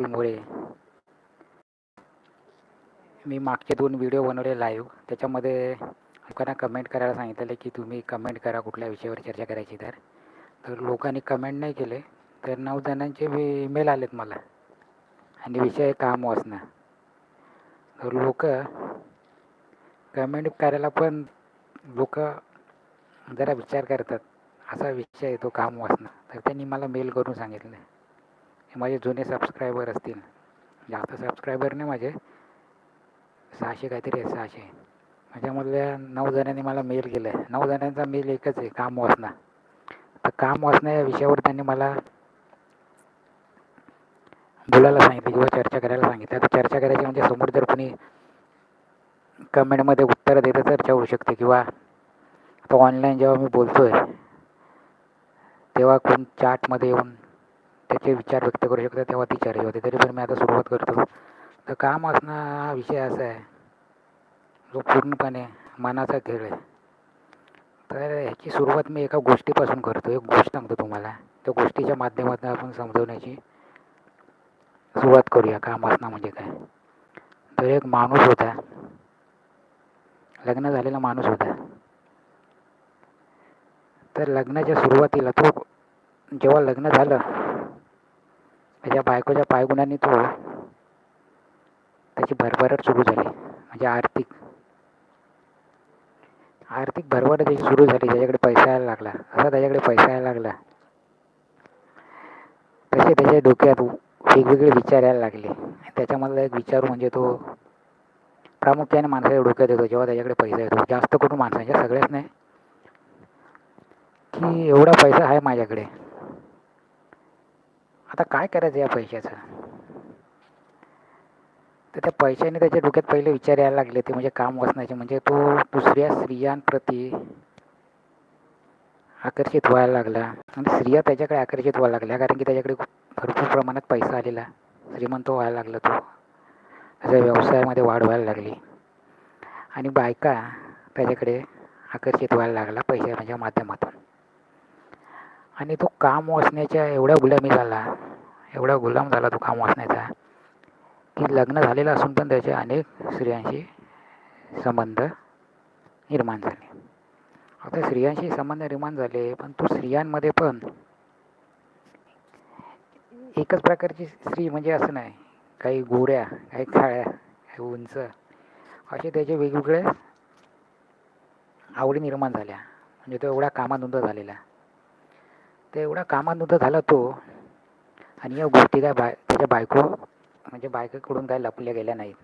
मुळे मी मागचे दोन व्हिडिओ बनवले लाईव्ह त्याच्यामध्ये लोकांना कमेंट करायला सांगितलेलं की तुम्ही कमेंट करा कुठल्या विषयावर चर्चा करायची तर. तर लोकांनी कमेंट नाही केले तर नऊ जणांचे ईमेल आलेत मला. आणि विषय आहे काम वाचणं. तर लोक कमेंट करायला पण लोक जरा विचार करतात. असा विषय आहे तो काम वाचणं. तर त्यांनी मला मेल करून सांगितलं. हे माझे जुने सबस्क्रायबर असतील. जास्त सबस्क्रायबर नाही माझे. सहाशे काहीतरी आहे सहाशे. माझ्यामधल्या नऊ जणांनी मला मेल केलं आहे नऊ जणांचा मेल एकच आहे काम वाचणं. तर काम वाचणं या विषयावर त्यांनी मला बोलायला सांगितलं किंवा चर्चा करायला सांगितलं. आता चर्चा करायची म्हणजे समोर जर कोणी कमेंटमध्ये उत्तरं देतं चर्चा होऊ शकते किंवा आता ऑनलाईन जेव्हा मी बोलतो आहे तेव्हा कोण चॅटमध्ये येऊन त्याचे विचार व्यक्त करू शकता तेव्हा ती चर्चा होते. तरी पण मी आता सुरुवात करतो. तर काम असणं हा विषय असा आहे. जो पूर्णपणे मनाचा खेळ आहे. तर ह्याची सुरुवात मी एका गोष्टीपासून करतो. एक गोष्ट सांगतो तुम्हाला. त्या गोष्टीच्या माध्यमातून आपण समजवण्याची सुरुवात करूया. काम असणं म्हणजे काय? तर एक माणूस होता. लग्न झालेला माणूस होता. तर लग्नाच्या सुरुवातीला तो जेव्हा लग्न झालं म्हणजे त्याच्या बायकोच्या पायगुणाने तो त्याची भरभराट सुरू झाली. म्हणजे आर्थिक आर्थिक भरभराट त्याची सुरू झाली. त्याच्याकडे पैसा यायला लागला. असा त्याच्याकडे पैसा यायला लागला. तसे त्याच्या डोक्यात वेगवेगळे विचार यायला लागले. त्याच्यामधला एक विचार म्हणजे तो प्रामुख्याने माणसाच्या डोक्यात येतो. जेव्हा त्याच्याकडे पैसा येतो. जास्त करून माणसाच्या सगळ्याच नाही की एवढा पैसा आहे माझ्याकडे. आता काय करायचं या पैशाचं? तर त्या पैशाने त्याच्या डोक्यात पहिले विचार यायला लागले ते म्हणजे काम वाचण्याचे म्हणजे तो दुसऱ्या स्त्रियांप्रती आकर्षित व्हायला लागला. आणि स्त्रिया त्याच्याकडे आकर्षित व्हायला लागल्या कारण की त्याच्याकडे भरपूर प्रमाणात पैसा आलेला. श्रीमंत व्हायला लागला तो. त्याच्या व्यवसायामध्ये वाढ व्हायला लागली. आणि बायका त्याच्याकडे आकर्षित व्हायला लागला पैशाच्या माध्यमातून. आणि तो काम वाचण्याच्या एवढा गुलामी झाला एवढा गुलाम झाला तो काम वाचण्याचा की लग्न झालेलं असून पण त्याचे अनेक स्त्रियांशी संबंध निर्माण झाले. आता स्त्रियांशी संबंध निर्माण झाले पण तो स्त्रियांमध्ये पण एकच प्रकारची स्त्री म्हणजे असं नाही काही गोऱ्या काही काळ्या काही उंच असे त्याचे वेगवेगळे आवडी निर्माण झाल्या. म्हणजे तो एवढा कामाधुंद झालेला. तर एवढा कामाधुंद झाला तो. आणि या गोष्टी काय बाय त्याच्या बायको म्हणजे बायकोकडून काय लपल्या गेल्या नाहीत.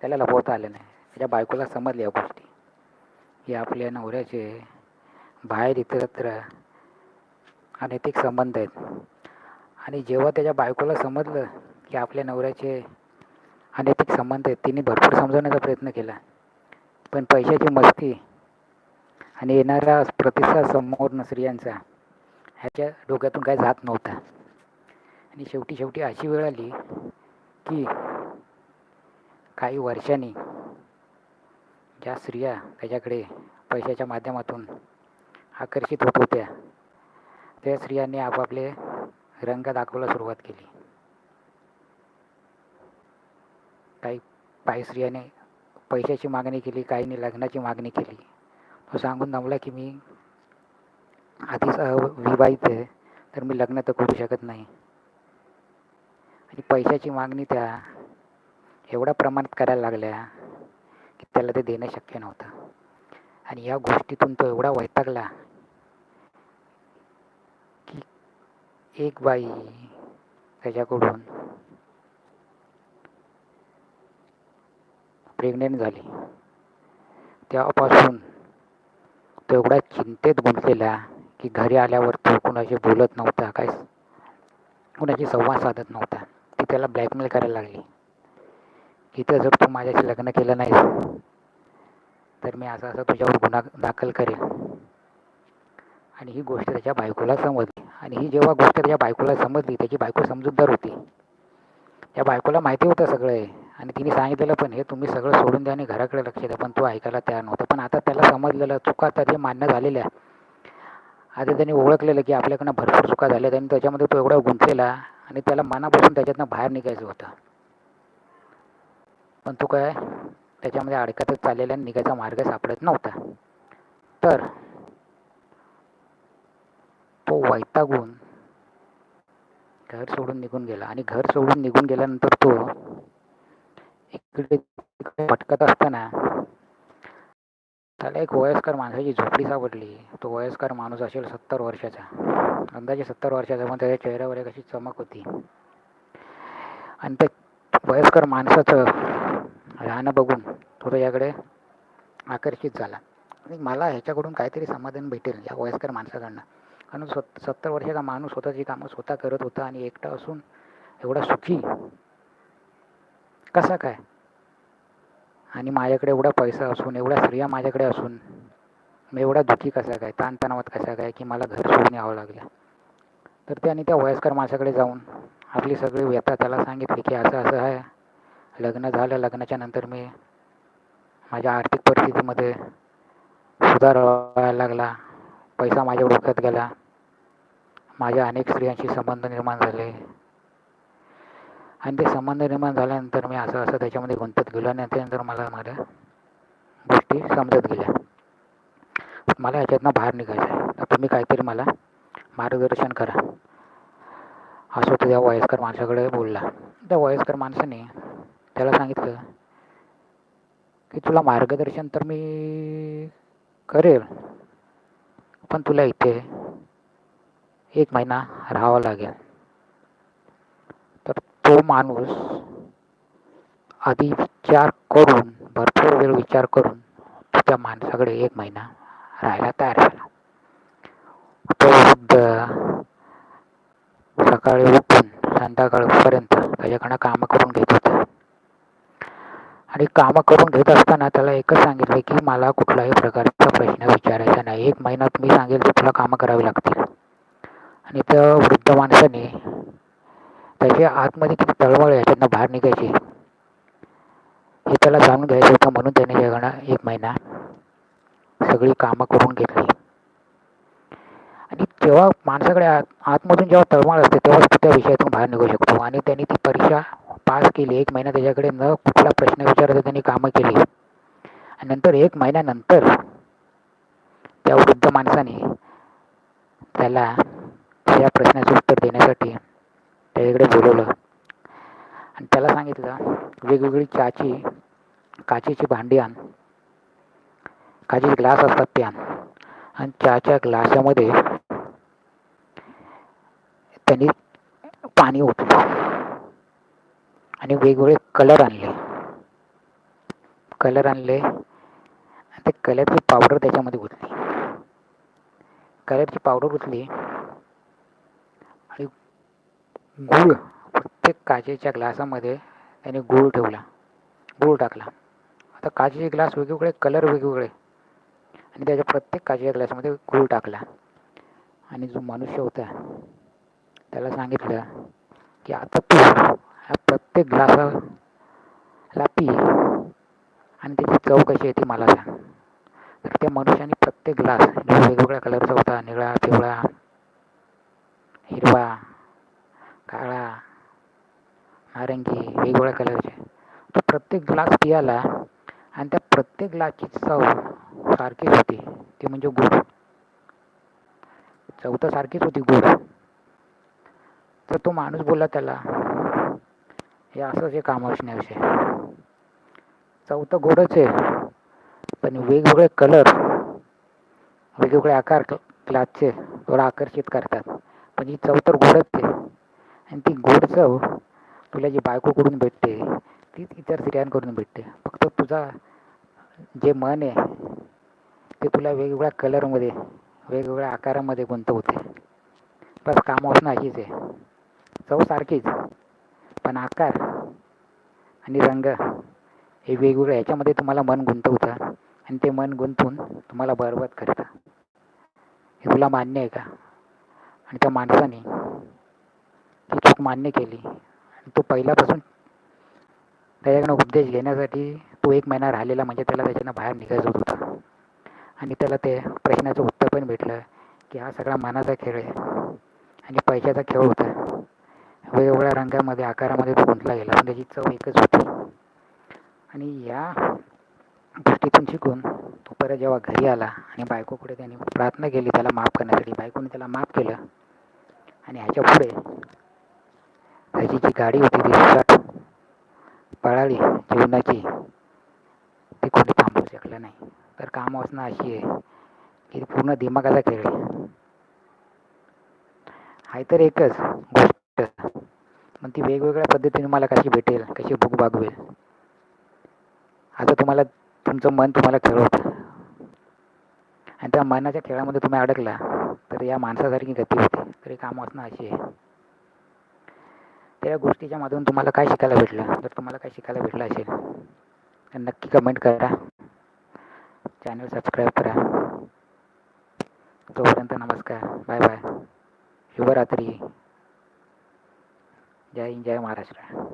त्याला लपवता आलं नाही. त्याच्या बायकोला समजल्या या गोष्टी. की आपल्या नवऱ्याचे बाहेर इतरत्र अनैतिक संबंध आहेत. आणि जेव्हा त्याच्या बायकोला समजलं की आपल्या नवऱ्याचे अनैतिक संबंध आहेत तिने भरपूर समजवण्याचा प्रयत्न केला. पण पैशाची मस्ती आणि येणारा प्रतिसाद समोर स्त्रियांचा ह्याच्या डोक्यातून काय जात नव्हता. आणि शेवटी शेवटी अशी वेळ आली की काही वर्षांनी ज्या स्त्रिया त्याच्याकडे पैशाच्या माध्यमातून आकर्षित होत होत्या त्या स्त्रियांनी आपापले रंग दाखवायला सुरुवात केली. काही काही स्त्रियाने पैशाची मागणी केली काहीने लग्नाची मागणी केली. तो सांगून दमला की मी आधीच विवाहित आहे तर मी लग्न तर करू शकत नाही. आणि पैशाची मागणी त्या एवढ्या प्रमाणात करायला लागल्या की त्याला ते देणं शक्य नव्हतं. आणि या गोष्टीतून तो एवढा वैतागला की एक बाई त्याच्याकडून प्रेग्नेंट झाली. तेव्हापासून तो एवढा चिंतेत गुंतलेला की घरी आल्यावर तो कुणाशी बोलत नव्हता काय कुणाशी संवाद साधत नव्हता. ती त्याला ब्लॅकमेल करायला लागली. की तर जर तू माझ्याशी लग्न केलं नाहीस तर मी असं असं तुझ्यावर गुन्हा दाखल करेन. आणि ही गोष्ट त्याच्या बायकोला समजली. आणि ही जेव्हा गोष्ट त्याच्या बायकोला समजली त्याची बायको समजूतदार होती. त्या बायकोला माहिती होतं सगळं. आणि तिने सांगितलेलं पण हे तुम्ही सगळं सोडून द्या आणि घराकडे लक्ष द्या पण तो ऐकायला तयार नव्हता. पण आता त्याला समजलेलं चुका त्याचे मान्य झालेल्या. आता त्यांनी ओळखलेलं की आपल्याकडनं भरपूर चुका झाल्या आणि त्याच्यामध्ये तो एवढा गुंतलेला आणि त्याला मनापासून त्याच्यातनं बाहेर निघायचं होतं. पण तो काय त्याच्यामध्ये अडकतच चाललेला आणि निघायचा मार्ग सापडत नव्हता. तर तो वैतागून घर सोडून निघून गेला आणि घर सोडून निघून गेल्यानंतर तो इकडे भटकत असताना त्याला एक वयस्कर माणसाची झोपडी सापडली. तो वयस्कर माणूस असेल सत्तर वर्षाचा. अंदाजे सत्तर वर्षाचा पण त्याच्या चेहऱ्यावर एक अशी चमक होती. आणि त्या वयस्कर माणसाचं राहणं बघून तो त्याच्याकडे आकर्षित झाला. आणि मला ह्याच्याकडून काहीतरी समाधान भेटेल या वयस्कर माणसाकडनं. कारण स्वत सत्तर वर्षाचा माणूस स्वतःची कामं स्वतः करत होता आणि एकटा असून एवढा सुखी. कसा काय? आणि माझ्याकडे एवढा पैसा असून एवढ्या स्त्रिया माझ्याकडे असून मी एवढा दुःखी कसा काय ताणतणावात कसा काय की मला घर सोडून यावं लागलं. तर त्याने त्या वयस्कर माणसाकडे जाऊन आपली सगळी व्यथा त्याला सांगितली की असं असं आहे. लग्न झालं लग्नाच्या नंतर मी माझ्या आर्थिक परिस्थितीमध्ये सुधार व्हायला लागला. पैसा माझ्या डोक्यात गेला. माझ्या अनेक स्त्रियांशी संबंध निर्माण झाले. आणि ते संबंध निर्माण झाल्यानंतर मी असं असं त्याच्यामध्ये गुंतत गेलो आणि त्यानंतर मला माझ्या गोष्टी समजत गेल्या. मला याच्यातनं बाहेर निघायचं आहे. तर तुम्ही काहीतरी मला मार्गदर्शन करा. असं तो त्या वयस्कर माणसाकडे बोलला. त्या वयस्कर माणसाने त्याला सांगितलं की तुला मार्गदर्शन तर मी करेल पण तुला इथे एक महिना राहावं लागेल. तो माणूस आधी विचार करून भरपूर वेळ विचार करून तो त्या माणसाकडे एक महिना राहायला तयार झाला. तो वृद्ध सकाळी उठून संध्याकाळपर्यंत त्याच्याकडनं कामं करून घेत होता. आणि कामं करून घेत असताना त्याला एकच सांगितलं की मला कुठलाही प्रकारचा प्रश्न विचारायचा नाही. एक महिन्यात मी सांगेल की तुला कामं करावी लागतील. आणि त्या वृद्ध माणसाने त्याच्या आतमध्ये किती तळमळ याच्यातनं बाहेर निघायची. हे त्याला जाणून घ्यायचं होतं म्हणून त्याने जगानं एक महिना सगळी कामं करून घेतली. आणि जेव्हा माणसाकडे आत आतमधून जेव्हा तळमळ असते तेव्हाच तो त्या विषयातून बाहेर निघू शकतो. आणि त्यांनी ती परीक्षा पास केली एक महिना त्याच्याकडे न कुठला प्रश्न विचारता त्यांनी कामं केली. आणि नंतर एक महिन्यानंतर त्या वृद्ध माणसाने त्याला त्या प्रश्नाचं उत्तर देण्यासाठी त्याच्याकडे बोलवलं. आणि त्याला सांगितलं वेगवेगळी चहाची काचेची भांडी आण. काचेचे ग्लास असतात ते आण. आणि चहाच्या ग्लासामध्ये त्यांनी पाणी ओतलं. आणि वेगवेगळे कलर आणले. कलर आणले. आणि ते कलरची पावडर त्याच्यामध्ये ओतली. कलरची पावडर ओतली. गूळ. प्रत्येक काचेच्या ग्लासामध्ये त्याने गूळ ठेवला. गूळ टाकला. आता काचेचे ग्लास वेगवेगळे कलर वेगवेगळे. आणि त्याच्या प्रत्येक काचेच्या ग्लासमध्ये गूळ टाकला. आणि जो मनुष्य होता त्याला सांगितलं की आता तू ह्या प्रत्येक ग्लासाला पी आणि त्याची चव कशी आहे ती मला सांग. तर त्या मनुष्याने प्रत्येक ग्लास जो वेगवेगळ्या कलरचा होता निळा पिवळा हिरवा काळा नारंगी वेगवेगळ्या कलरचे तो प्रत्येक ग्लास पियाला आणि त्या प्रत्येक ग्लासची चव सारखीच होती. ती म्हणजे गोड चव तर सारखीच होती गोड तर तो माणूस बोलला त्याला हे असंच हे काम असण्याविषयी. चव तर गोडच आहे पण वेगवेगळे कलर वेगवेगळे आकार ग्लासचे थोडा आकर्षित करतात. पण ही चव तर गोडच आहे. आणि ती गोड चव तुला जी बायकोकडून भेटते तीच इतर स्त्रियांकडून भेटते. फक्त तुझा जे मन आहे ते तुला वेगवेगळ्या कलरमध्ये वेगवेगळ्या आकारामध्ये गुंतवते. बस कामापासून अशीच आहे. चव सारखीच पण आकार आणि रंग हे वेगवेगळ्या ह्याच्यामध्ये तुम्हाला मन गुंतवतं आणि ते मन गुंतवून तुम्हाला बरबाद करतं. हे तुला मान्य आहे का? आणि त्या माणसाने ती चूक मान्य केली. आणि तो पहिल्यापासून त्याच्याकडनं उपदेश घेण्यासाठी तो एक महिना राहिलेला म्हणजे त्याला त्याच्यानं बाहेर निघायचं होतं. आणि त्याला ते प्रश्नाचं उत्तर पण भेटलं की हा सगळा मनाचा खेळ आहे. आणि पैशाचा खेळ होता. वेगवेगळ्या रंगामध्ये आकारामध्ये तो गुंतला गेला. पण त्याची चव एकच होती. आणि या गोष्टीतून शिकून तो परत जेव्हा घरी आला आणि बायकोकडे त्याने प्रार्थना केली त्याला माफ करण्यासाठी. बायकोने त्याला माफ केलं. आणि ह्याच्या पुढे त्याची जी गाडी होती ती सुसाट पळाली जीवनाची. ती कोणी थांबवू शकलं नाही. तर काम असणं अशी आहे की पूर्ण दिमागाचा खेळ आहे. आहे तर एकच गोष्ट. पण ती वेगवेगळ्या पद्धतीने मला कशी भेटेल कशी भूक भागवेल? आता तुम्हाला तुमचं मन तुम्हाला खेळवतं आणि त्या मनाच्या खेळामध्ये तुम्ही अडकला तर या माणसासारखी गती होते. तरी काम असणं अशी आहे. त्या गोष्टीच्या माध्यमातून तुम्हाला काय शिकायला भेटलं? जर तुम्हाला काय शिकायला भेटलं असेल तर नक्की कमेंट करा. चॅनल सबस्क्राईब करा. तोपर्यंत नमस्कार. बाय बाय शुभरात्री. जय हिंद जय महाराष्ट्र.